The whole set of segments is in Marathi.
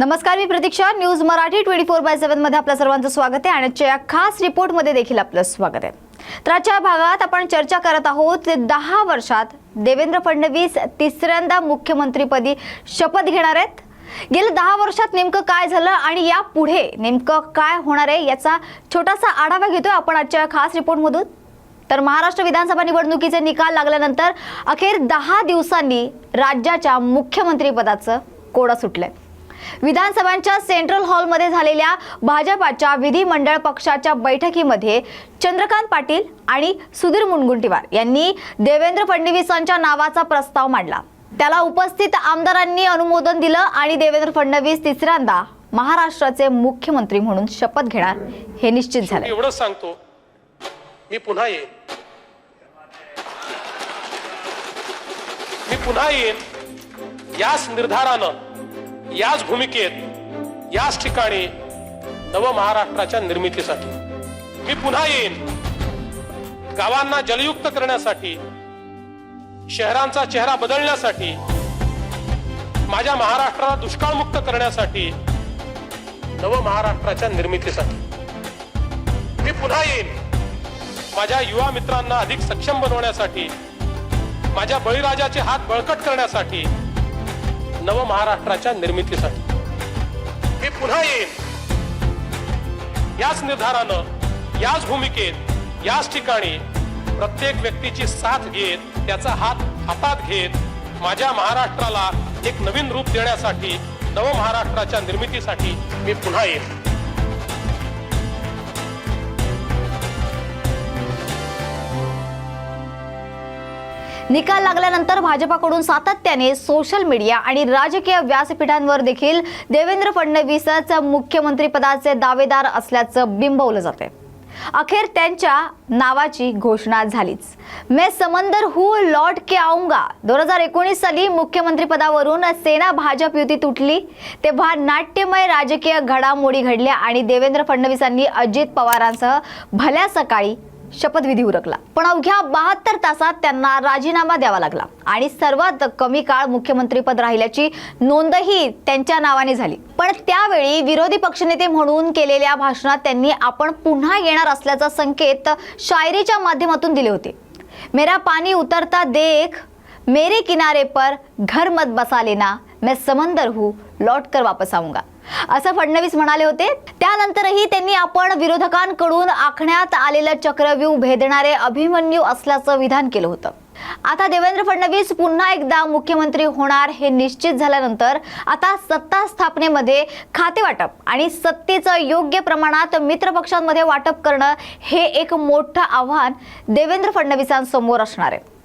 नमस्कार मी Pratiksha. News Marathi twenty four by सेव्हनमध्ये आपल्या सर्वांचं स्वागत आहे आणि आजच्या खास रिपोर्टमध्ये देखील आपलं स्वागत आहे. तर आजच्या भागात आपण चर्चा करत आहोत ते दहा वर्षात देवेंद्र फडणवीस तिसऱ्यांदा मुख्यमंत्रीपदी शपथ घेणार आहेत. गेल्या दहा वर्षात नेमकं काय झालं आणि या पुढे नेमकं काय होणार आहे याचा छोटासा आढावा घेतोय आपण आजच्या खास रिपोर्टमधून तर महाराष्ट्र विधानसभा निवडणुकीचे निकाल लागल्यानंतर अखेर दहा दिवसांनी राज्याच्या मुख्यमंत्रीपदाचं कोडं सुटलंय. विधानसभांच्या सेंट्रल हॉलमध्ये झालेल्या भाजपाच्या विधिमंडळ पक्षाच्या बैठकीमध्ये चंद्रकांत पाटील आणि सुधीर मुनगुंटीवार यांनी देवेंद्र फडणवीसांच्या नावाचा प्रस्ताव मांडला. त्याला उपस्थित आमदारांनी अनुमोदन दिलं आणि देवेंद्र फडणवीस तिसऱ्यांदा महाराष्ट्राचे मुख्यमंत्री म्हणून शपथ घेणार हे निश्चित झालं. एवढंच सांगतो. मी पुन्हा येईन. मी पुन्हा येईन. याच निर्धारानं याच भूमिकेत याच ठिकाणी नव महाराष्ट्राच्या निर्मितीसाठी मी पुन्हा येईन. गावांना जलयुक्त करण्यासाठी शहरांचा चेहरा बदलण्यासाठी माझ्या महाराष्ट्राला दुष्काळमुक्त करण्यासाठी नव महाराष्ट्राच्या निर्मितीसाठी. मी पुन्हा येईन. माझ्या युवा मित्रांना अधिक सक्षम बनवण्यासाठी माझ्या बळीराजाचे हात बळकट करण्यासाठी नव महाराष्ट्राच्या निर्मितीसाठी. मी पुन्हा येईन याच निर्धारानं याच भूमिकेत याच ठिकाणी प्रत्येक व्यक्तीची साथ घेत त्याचा हात हातात घेत माझ्या महाराष्ट्राला एक नवीन रूप देण्यासाठी नव महाराष्ट्राच्या निर्मितीसाठी मी पुन्हा येईन निकाल लागल्यानंतर भाजपाकडून सातत्याने सोशल मीडिया आणि राजकीय व्यासपीठांवर देखील देवेंद्र फडणवीसच मुख्यमंत्रीपदाचे दावेदार असल्याचं बिंबवलं जाते अखेर त्यांच्या नावाची घोषणा झालीच. मैं समंदर हू लौट के आऊंगा दोन हजार एकोणीस साली मुख्यमंत्रीपदावरून सेना भाजप युती तुटली. तेव्हा नाट्यमय राजकीय घडामोडी घडल्या आणि देवेंद्र फडणवीसांनी अजित पवारांसह भल्या सकाळी शपथविधी उरकला. पण अवघ्या बहात्तर तासात त्यांना राजीनामा द्यावा लागला. आणि सर्वात कमी काळ मुख्यमंत्रीपद राहिल्याची नोंदही त्यांच्या नावाने झाली. पण त्यावेळी विरोधी पक्षनेते म्हणून केलेल्या भाषणात त्यांनी आपण पुन्हा येणार असल्याचा संकेत शायरीच्या माध्यमातून दिले होते. मेरा पानी उतरता देख मेरे किनारे पर घर मत बसा लेना मैं समंदर हूँ लौट कर वापस आऊंगा. असं फडणवीस म्हणाले होते. त्यानंतरही त्यांनी आपण विरोधकांकडून आखण्यात आलेलं चक्रव्यूह भेदणारे अभिमन्यू असल्याचं विधान केलं होतं. आता देवेंद्र फडणवीस पुन्हा एकदा मुख्यमंत्री होणार हे निश्चित झाल्यानंतर आता सत्ता स्थापनेमध्ये खाते वाटप आणि सत्तेचं योग्य प्रमाणात मित्रपक्षांमध्ये वाटप करणं हे एक मोठं आव्हान देवेंद्र फडणवीसांसमोर असणार आहे.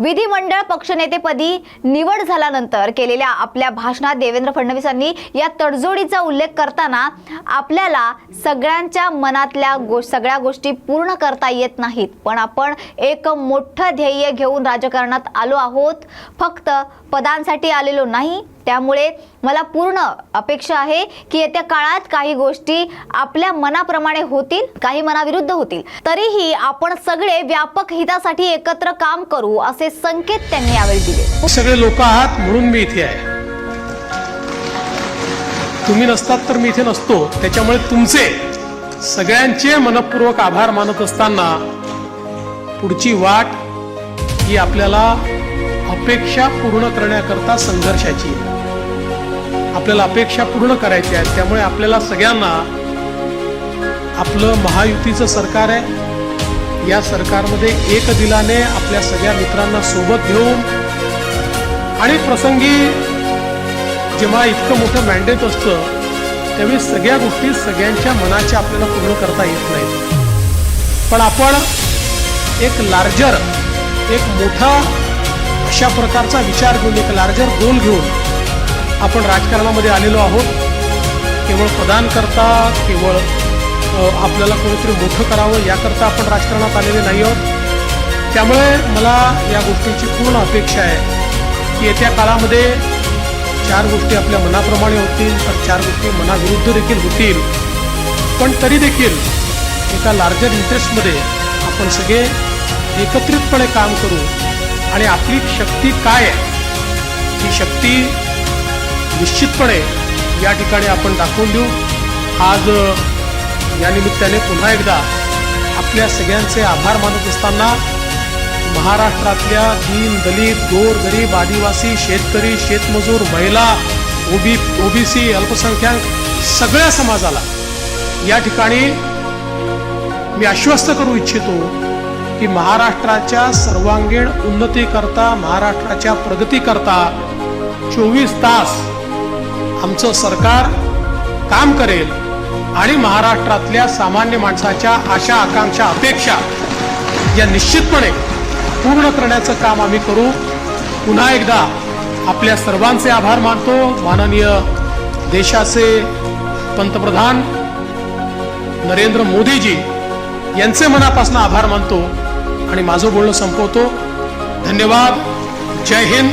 विधिमंडळ पक्षनेतेपदी निवड झाल्यानंतर केलेल्या आपल्या भाषणात देवेंद्र फडणवीसांनी या तडजोडीचा उल्लेख करताना आपल्याला सगळ्यांच्या मनातल्या गो सगळ्या गोष्टी पूर्ण करता येत नाहीत. पण आपण एक मोठं ध्येय घेऊन राजकारणात आलो आहोत. फक्त पदांसाठी आलेलो नाही. त्यामुळे मला पूर्ण अपेक्षा आहे की येत्या काळात काही गोष्टी आपल्या मनाप्रमाणे होतील काही मनाविरुद्ध होतील. तरीही आपण सगळे व्यापक हितासाठी एकत्र काम करू असे संकेत त्यांनी यावेळी दिले. सगळे लोक आहात म्हणून मी इथे आहे. तुम्ही नसतात तर मी इथे नसतो. त्याच्यामुळे तुमचे सगळ्यांचे मनपूर्वक आभार मानत असताना पुढची वाट ही आपल्याला अपेक्षा पूर्ण करण्याकरता संघर्षाची आपल्याला अपेक्षा पूर्ण करायची आहेत. त्यामुळे आपल्याला सगळ्यांना आपलं महायुतीचं सरकार आहे. या सरकारमध्ये एक दिलाने आपल्या सगळ्या मित्रांना सोबत घेऊन आणि प्रसंगी जेव्हा इतकं मोठं मॅन्डेट असतं त्यावेळी सगळ्या गोष्टी सगळ्यांच्या मनाच्या आपल्याला पूर्ण करता येत नाहीत. पण आपण एक लार्जर एक मोठा अशा प्रकारचा विचार घेऊन एक लार्जर गोल घेऊन आपण राजकारणामध्ये आलेलो आहोत. केवळ प्रदानकरता केवळ आपल्याला कोणीतरी मोठं करावं याकरता आपण राजकारणात आलेले नाही आहोत. त्यामुळे मला या गोष्टीची पूर्ण अपेक्षा आहे की येत्या काळामध्ये चार गोष्टी आपल्या मनाप्रमाणे होतील तर चार गोष्टी मनाविरुद्ध देखील होतील. पण तरी देखील एका लार्जर इंटरेस्टमध्ये आपण सगळे एकत्रितपणे काम करू आणि आपली शक्ती काय आहे? ही शक्ती निश्चितपणे या ठिकाणी आपण दाखवून देऊ. आज या निमित्ताने पुन्हा एकदा आपल्या सगळ्यांचे आभार मानत असताना महाराष्ट्रातल्या दीन दलित गोर गरीब आदिवासी शेतकरी शेतमजूर महिला ओबी ओबीसी अल्पसंख्याक सगळ्या समाजाला या ठिकाणी मी आश्वस्त करू इच्छितो की महाराष्ट्राच्या सर्वांगीण उन्नतीकरता महाराष्ट्राच्या प्रगतीकरता चोवीस तास आमचं सरकार काम करेल आणि महाराष्ट्रातल्या सामान्य माणसाच्या आशा आकांक्षा अपेक्षा या निश्चितपणे पूर्ण करण्याचं काम आम्ही करू. पुन्हा एकदा आपल्या सर्वांचे आभार मानतो. माननीय देशाचे पंतप्रधान नरेंद्र मोदीजी यांचे मनापासून आभार मानतो. आणि माझं बोलणं संपवतो. धन्यवाद. जय हिंद.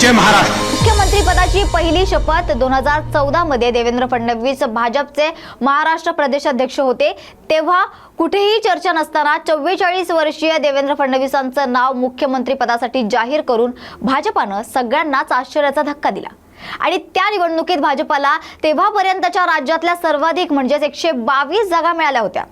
जय महाराष्ट्र. मुख्यमंत्री पदाची पहिली शपथ दोन हजार चौदा मध्ये देवेंद्र फडणवीस भाजपचे महाराष्ट्र प्रदेशाध्यक्ष होते. तेव्हा कुठेही चर्चा नसताना चव्वेचाळीस वर्षीय देवेंद्र फडणवीसांचं नाव मुख्यमंत्री पदासाठी जाहीर करून भाजपानं सगळ्यांनाच आश्चर्याचा धक्का दिला. आणि त्या निवडणुकीत भाजपाला तेव्हापर्यंतच्या राज्यातल्या सर्वाधिक म्हणजेच एकशे बावीस जागा मिळाल्या होत्या.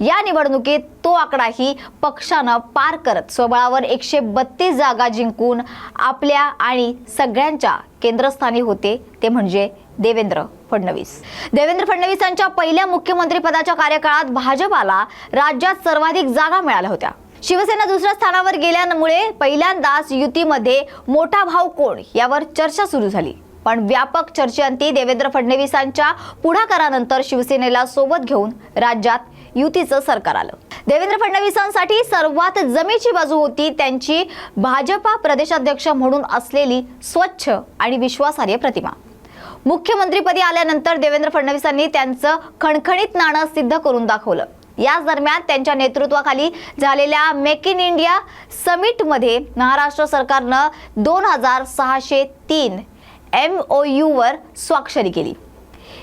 या निवडणुकीत तो आकडाही पक्षानं पार करत स्वबळावर एकशे बत्तीस जागा जिंकून आपल्या आणि सगळ्यांच्या केंद्रस्थानी होते ते म्हणजे देवेंद्र फडणवीस. देवेंद्र फडणवीसांच्या पहिल्या मुख्यमंत्रीपदाच्या कार्यकाळात भाजपाला राज्यात सर्वाधिक जागा मिळाल्या होत्या. शिवसेना दुसऱ्या स्थानावर गेल्यामुळे पहिल्यांदाच युतीमध्ये मोठा भाव कोण यावर चर्चा सुरू झाली. पण व्यापक चर्चेअंती देवेंद्र फडणवीसांच्या पुढाकारानंतर शिवसेनेला सोबत घेऊन राज्यात युतीचं सरकार आलं. देवेंद्र फडणवीसांसाठी सर्वात जमेची बाजू होती त्यांची भाजपा प्रदेशाध्यक्ष म्हणून असलेली स्वच्छ आणि विश्वासार्ह प्रतिमा. मुख्यमंत्रीपदी आल्यानंतर देवेंद्र फडणवीसांनी त्यांचं खणखणीत नाणं सिद्ध करून दाखवलं. याच दरम्यान त्यांच्या नेतृत्वाखाली झालेल्या मेक इन इंडिया समिटमध्ये महाराष्ट्र सरकारनं दोन हजार सहाशे तीन एम ओ यूवर स्वाक्षरी केली.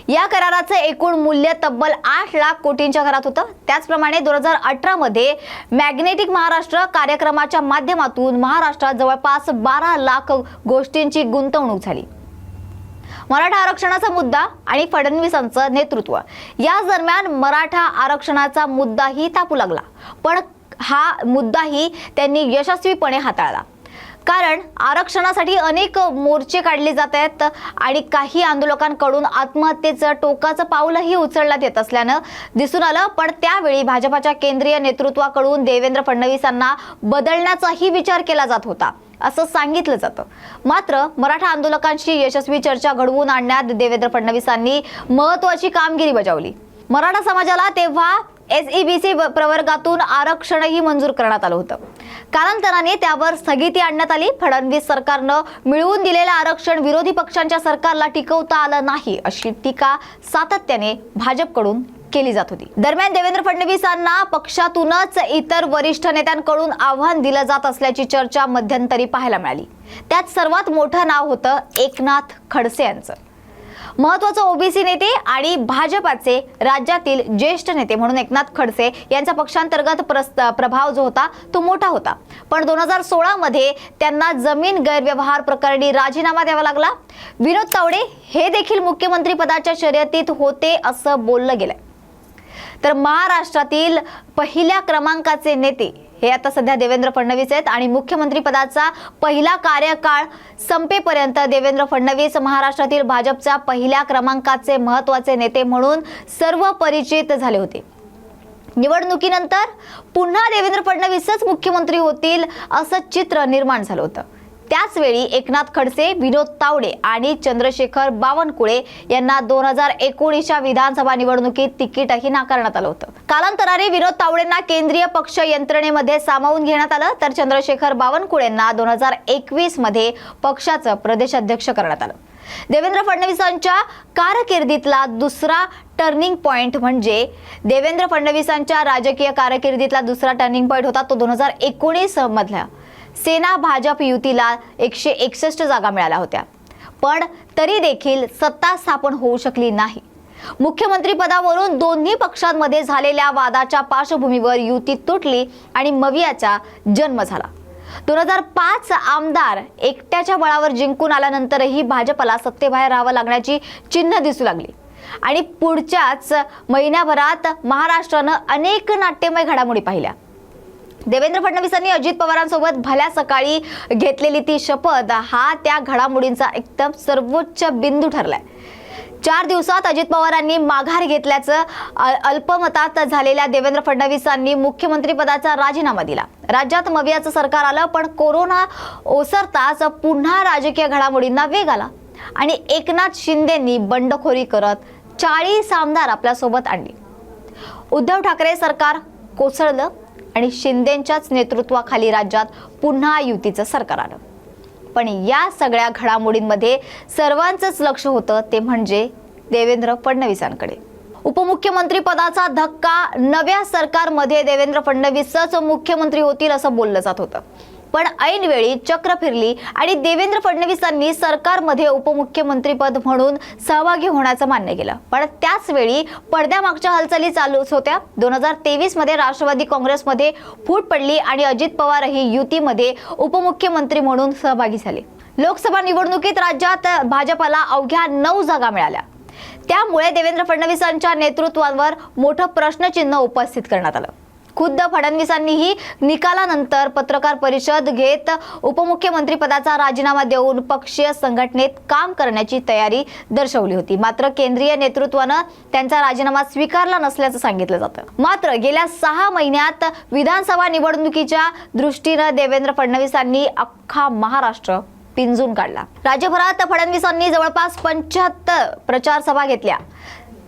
या कराराचं एकूण मूल्य तब्बल आठ लाख कोटींच्या घरात होतं. त्याचप्रमाणे दोन हजार अठरामध्ये मॅग्नेटिक महाराष्ट्र कार्यक्रमाच्या माध्यमातून महाराष्ट्रात जवळपास बारा लाख गोष्टींची गुंतवणूक झाली. मराठा आरक्षणाचा मुद्दा आणि फडणवीसांचं नेतृत्व. याच दरम्यान मराठा आरक्षणाचा मुद्दाही तापू लागला. पण हा मुद्दाही त्यांनी यशस्वीपणे हाताळला. कारण आरक्षणासाठी अनेक मोर्चे काढले जात आहेत आणि काही आंदोलकांकडून आत्महत्येचं टोकाचं पाऊलही उचलण्यात येत असल्यानं दिसून आलं. पण त्यावेळी भाजपाच्या केंद्रीय नेतृत्वाकडून देवेंद्र फडणवीसांना बदलण्याचाही विचार केला जात होता असं सांगितलं जातं. मात्र मराठा आंदोलकांशी यशस्वी चर्चा घडवून आणण्यात देवेंद्र फडणवीसांनी महत्वाची कामगिरी बजावली. मराठा समाजाला तेव्हा एस सी प्रवर्गातून आरक्षणही मंजूर करण्यात आलं होतं. कालांतराने त्यावर स्थगिती आणण्यात आली. फडणवीस सरकारनं मिळवून दिलेलं आरक्षण विरोधी पक्षांच्या सरकारला टिकवता आलं नाही अशी टीका सातत्याने भाजपकडून केली जात होती. दरम्यान देवेंद्र फडणवीसांना पक्षातूनच इतर वरिष्ठ नेत्यांकडून आव्हान दिलं जात असल्याची चर्चा मध्यंतरी पाहायला मिळाली. त्यात सर्वात मोठं नाव होतं एकनाथ खडसे यांचं. महत्वाचं ओबीसी नेते आणि भाजपाचे राज्यातील ज्येष्ठ नेते म्हणून एकनाथ खडसे यांचा पक्षांतर्गत प्रस्त- प्रभाव जो होता तो मोठा होता. पण दोन हजार सोळा मध्ये त्यांना जमीन गैरव्यवहार प्रकरणी राजीनामा द्यावा लागला. विनोद तावडे हे देखील मुख्यमंत्री पदाच्या शर्यतीत होते असं बोललं गेलंय. तर महाराष्ट्रातील पहिल्या क्रमांकाचे नेते हे आता सध्या देवेंद्र फडणवीस आहेत आणि मुख्यमंत्री पदाचा पहिला कार्यकाळ संपेपर्यंत देवेंद्र फडणवीस महाराष्ट्रातील भाजपच्या पहिल्या क्रमांकाचे महत्त्वाचे नेते म्हणून सर्व परिचित झाले होते. निवडणुकीनंतर पुन्हा देवेंद्र फडणवीसच मुख्यमंत्री होतील असं चित्र निर्माण झालं होतं. त्याचवेळी एकनाथ खडसे विनोद तावडे आणि चंद्रशेखर बावनकुळे यांना दोन हजार एकोणीसच्या विधानसभा निवडणुकीत तिकीटही नाकारण्यात आलं होतं. कालांतराने विनोद तावडेंना केंद्रीय पक्ष यंत्रणेमध्ये सामावून घेण्यात आलं तर चंद्रशेखर बावनकुळेंना दोन हजार एकवीसमध्ये पक्षाचं प्रदेशाध्यक्ष करण्यात आलं. देवेंद्र फडणवीसांच्या कारकिर्दीतला दुसरा टर्निंग पॉइंट म्हणजे देवेंद्र फडणवीसांच्या राजकीय कारकिर्दीतला दुसरा टर्निंग पॉईंट होता तो दोन हजार एकोणीसमधला सेना भाजप युतीला एकशे एकसष्ट जागा मिळाल्या होत्या. पण तरी देखील सत्ता स्थापन होऊ शकली नाही. मुख्यमंत्री पदावरून दोन्ही पक्षांमध्ये झालेल्या वादाच्या पार्श्वभूमीवर युती तुटली आणि मवियाचा जन्म झाला. दोन हजार पाच आमदार एकट्याच्या बळावर जिंकून आल्यानंतरही भाजपला सत्तेबाहेर राहावं लागण्याची चिन्ह दिसू लागली. आणि पुढच्याच महिन्याभरात महाराष्ट्रानं अनेक नाट्यमय घडामोडी पाहिल्या. देवेंद्र फडणवीसांनी अजित पवारांसोबत भल्या सकाळी घेतलेली ती शपथ हा त्या घडामोडींचा एकदम सर्वोच्च बिंदू ठरलाय. चार दिवसात अजित पवारांनी माघार घेतल्याचं अ- अल्पमतात झालेल्या देवेंद्र फडणवीसांनी मुख्यमंत्रीपदाचा राजीनामा दिला. राज्यात मवियाचं सरकार आलं पण कोरोना ओसरताच पुन्हा राजकीय घडामोडींना वेग आला. आणि एकनाथ शिंदेंनी बंडखोरी करत चाळीस आमदार आपल्यासोबत आणली. उद्धव ठाकरे सरकार कोसळलं आणि शिंदेंच्याच नेतृत्वाखाली राज्यात पुन्हा युतीचं सरकार आलं. पण या सगळ्या घडामोडींमध्ये सर्वांचंच लक्ष होतं ते म्हणजे देवेंद्र फडणवीसांकडे. उपमुख्यमंत्री पदाचा धक्का नव्या सरकारमध्ये देवेंद्र फडणवीसच मुख्यमंत्री होतील असं बोललं जात होतं. पण ऐनवेळी चक्र फिरली आणि देवेंद्र फडणवीसांनी सरकारमध्ये उपमुख्यमंत्रीपद म्हणून सहभागी होण्याचं मान्य केलं. पण त्याच वेळी पडद्यामागच्या हालचाली चालूच होत्या. दोन हजार तेवीसमध्ये राष्ट्रवादी काँग्रेसमध्ये फूट पडली आणि अजित पवारही युतीमध्ये उपमुख्यमंत्री म्हणून सहभागी झाले. लोकसभा निवडणुकीत राज्यात भाजपला अवघ्या नऊ जागा मिळाल्या. त्यामुळे देवेंद्र फडणवीसांच्या नेतृत्वावर मोठं प्रश्नचिन्ह उपस्थित करण्यात आलं. खुद्द फडणवीसांनीही निकालानंतर पत्रकार परिषद घेत उपमुख्यमंत्री पदाचा राजीनामा देऊन पक्षीय संघटनेत काम करण्याची तयारी दर्शवली होती. मात्र केंद्रीय नेतृत्वानं त्यांचा राजीनामा स्वीकारला नसल्याचं सांगितलं जातं. मात्र गेल्या सहा महिन्यात विधानसभा निवडणुकीच्या दृष्टीनं देवेंद्र फडणवीसांनी अख्खा महाराष्ट्र पिंजून काढला. राज्यभरात फडणवीसांनी जवळपास पंच्याहत्तर प्रचार सभा घेतल्या.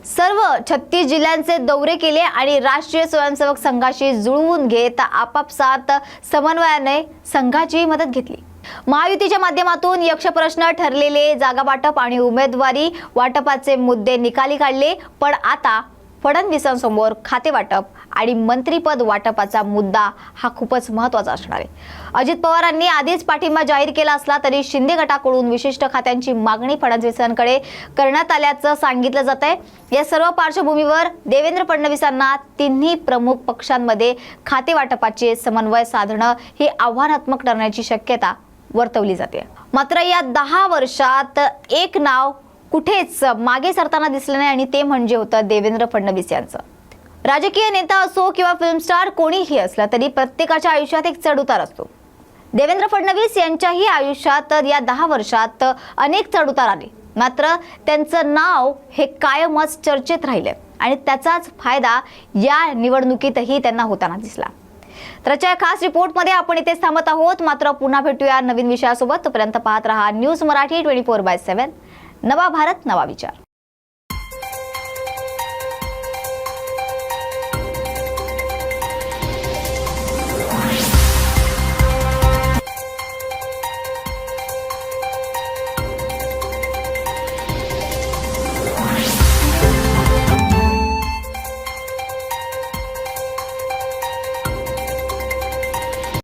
सर्व छत्तीस जिल्ह्यांचे दौरे केले आणि राष्ट्रीय स्वयंसेवक संघाशी जुळवून घेत आपापसात समन्वयाने संघाची मदत घेतली. महायुतीच्या माध्यमातून यक्षप्रश्न ठरलेले जागा वाटप आणि उमेदवारी वाटपाचे मुद्दे निकाली काढले पण आता फडणवीसांसमोर खाते वाटप आणि मंत्रीपद वाटपाचा मुद्दा हा खूपच महत्त्वाचा असणार आहे. अजित पवारांनी आधीच पाठिंबा जाहीर केला असला तरी शिंदे गटाकडून विशिष्ट खात्यांची मागणी फडणवीसांकडे करण्यात आल्याचं सांगितलं जात आहे. या सर्व पार्श्वभूमीवर देवेंद्र फडणवीसांना तिन्ही प्रमुख पक्षांमध्ये खाते वाटपाचे समन्वय साधणं ही आव्हानात्मक ठरण्याची शक्यता वर्तवली जाते. मात्र या दहा वर्षात एक नाव कुठेच मागे सरताना दिसलं नाही आणि ते म्हणजे होतं देवेंद्र फडणवीस यांचं. राजकीय नेता असो किंवा फिल्म स्टार कोणीही असला तरी प्रत्येकाच्या आयुष्यात एक चढउतार असतो. देवेंद्र फडणवीस यांच्याही आयुष्यात या दहा वर्षात अनेक चढउतार आले. मात्र त्यांचं नाव हे कायमच चर्चेत राहिले आणि त्याचाच फायदा या निवडणुकीतही त्यांना होताना दिसला. तर आजच्या खास रिपोर्टमध्ये आपण इथेच थांबत आहोत. मात्र पुन्हा भेटूया नवीन विषयासोबत. तोपर्यंत पाहत रहा news Marathi twenty four by seven नवा भारत नवा विचार